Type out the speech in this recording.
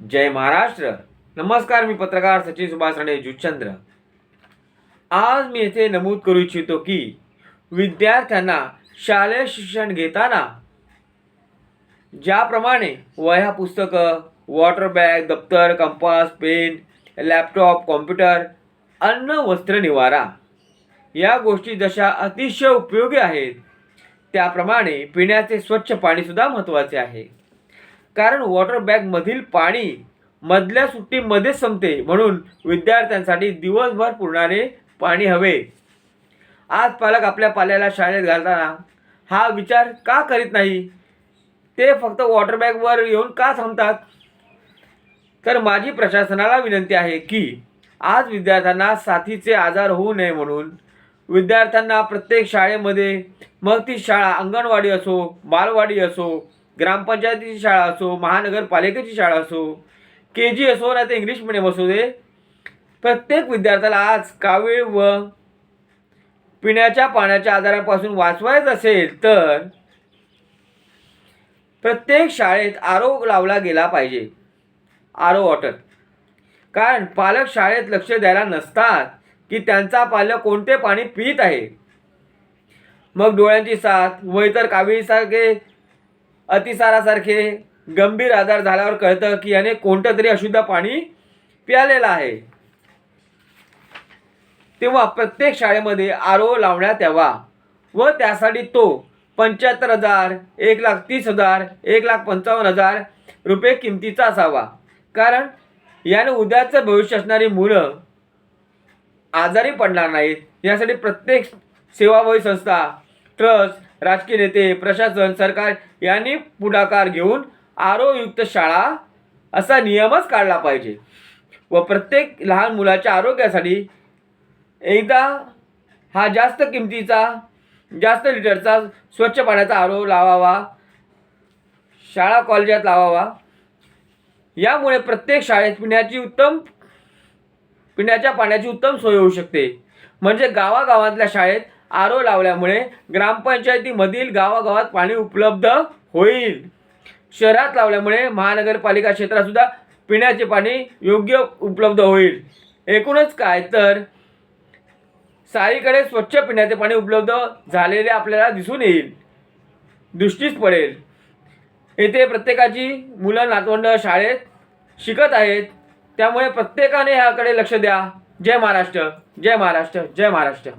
जय महाराष्ट्र. नमस्कार मी पत्रकार सचिन सुभाष राणे जुचंद्र. आज मी येथे नमूद करू इच्छितो की विद्यार्थ्यांना शालेय शिक्षण घेताना ज्याप्रमाणे वह्या पुस्तकं वॉटर बॅग दप्तर कंपास पेन लॅपटॉप कॉम्प्युटर अन्न वस्त्र निवारा या गोष्टी जशा अतिशय उपयोगी आहेत त्याप्रमाणे पिण्याचे स्वच्छ पाणीसुद्धा महत्त्वाचे आहे. कारण वॉटर बॅगमधील पाणी मधल्या सुट्टीमध्येच संपते. म्हणून विद्यार्थ्यांसाठी दिवसभर पुरणारे पाणी हवे. आज पालक आपल्या पाल्याला शाळेत घालताना हा विचार का करीत नाही? ते फक्त वॉटर बॅगवर येऊन का थांबतात? तर माझी प्रशासनाला विनंती आहे की आज विद्यार्थ्यांना साथीचे आजार होऊ नये म्हणून विद्यार्थ्यांना प्रत्येक शाळेमध्ये मग ती शाळा अंगणवाडी असो बालवाडी असो ग्रामपंचायतीची शाळा असो महानगरपालिकेची शाळा असो के जी असो नाही तर इंग्लिश मिडियम असू दे प्रत्येक विद्यार्थ्याला आज कावीळ व पिण्याच्या पाण्याच्या आजारापासून वाचवायचं असेल तर प्रत्येक शाळेत आरो लावला गेला पाहिजे. आरो वॉटर कारण पालक शाळेत लक्ष द्यायला नसतात की त्यांचा पालक कोणते पाणी पित आहे. मग डोळ्यांची साथ व इतर कावीळीसारखे अतिसारासारखे गंभीर आजार झाल्यावर कळतं की याने कोणतं तरी अशुद्ध पाणी प्यालेलं आहे. तेव्हा प्रत्येक शाळेमध्ये आरो लावण्यात यावा व त्यासाठी तो पंच्याहत्तर हजार एक लाख तीस हजार एक लाख पंचावन्न हजार रुपये किमतीचा असावा. कारण याने उद्याचं भविष्य असणारी मुलं आजारी पडणार नाहीत. यासाठी प्रत्येक सेवाभावी संस्था ट्रस्ट राजकीय नेते प्रशासन सरकार यांनी पुढाकार घेऊन आरोग्ययुक्त शाळा असा नियमच काढला पाहिजे. व प्रत्येक लहान मुलाच्या आरोग्यासाठी एकदा हा जास्त किमतीचा जास्त लिटरचा स्वच्छ पाण्याचा आरो लावावा शाळा कॉलेजात लावावा. यामुळे प्रत्येक शाळेत पिण्याची उत्तम पिण्याच्या पाण्याची उत्तम सोय होऊ शकते. म्हणजे गावागावातल्या शाळेत आरो लावल्यामुळे ग्रामपंचायतीमधील गावागावात पाणी उपलब्ध होईल. शहरात लावल्यामुळे महानगरपालिका क्षेत्रातसुद्धा पिण्याचे पाणी योग्य उपलब्ध होईल. एकूणच काय तर सारीकडे स्वच्छ पिण्याचे पाणी उपलब्ध झालेले आपल्याला दिसून येईल. दृष्टीच पडेल. येथे प्रत्येकाची मुलं नातवंड शाळेत शिकत आहेत. त्यामुळे प्रत्येकाने ह्याकडे लक्ष द्या. जय महाराष्ट्र जय महाराष्ट्र जय महाराष्ट्र.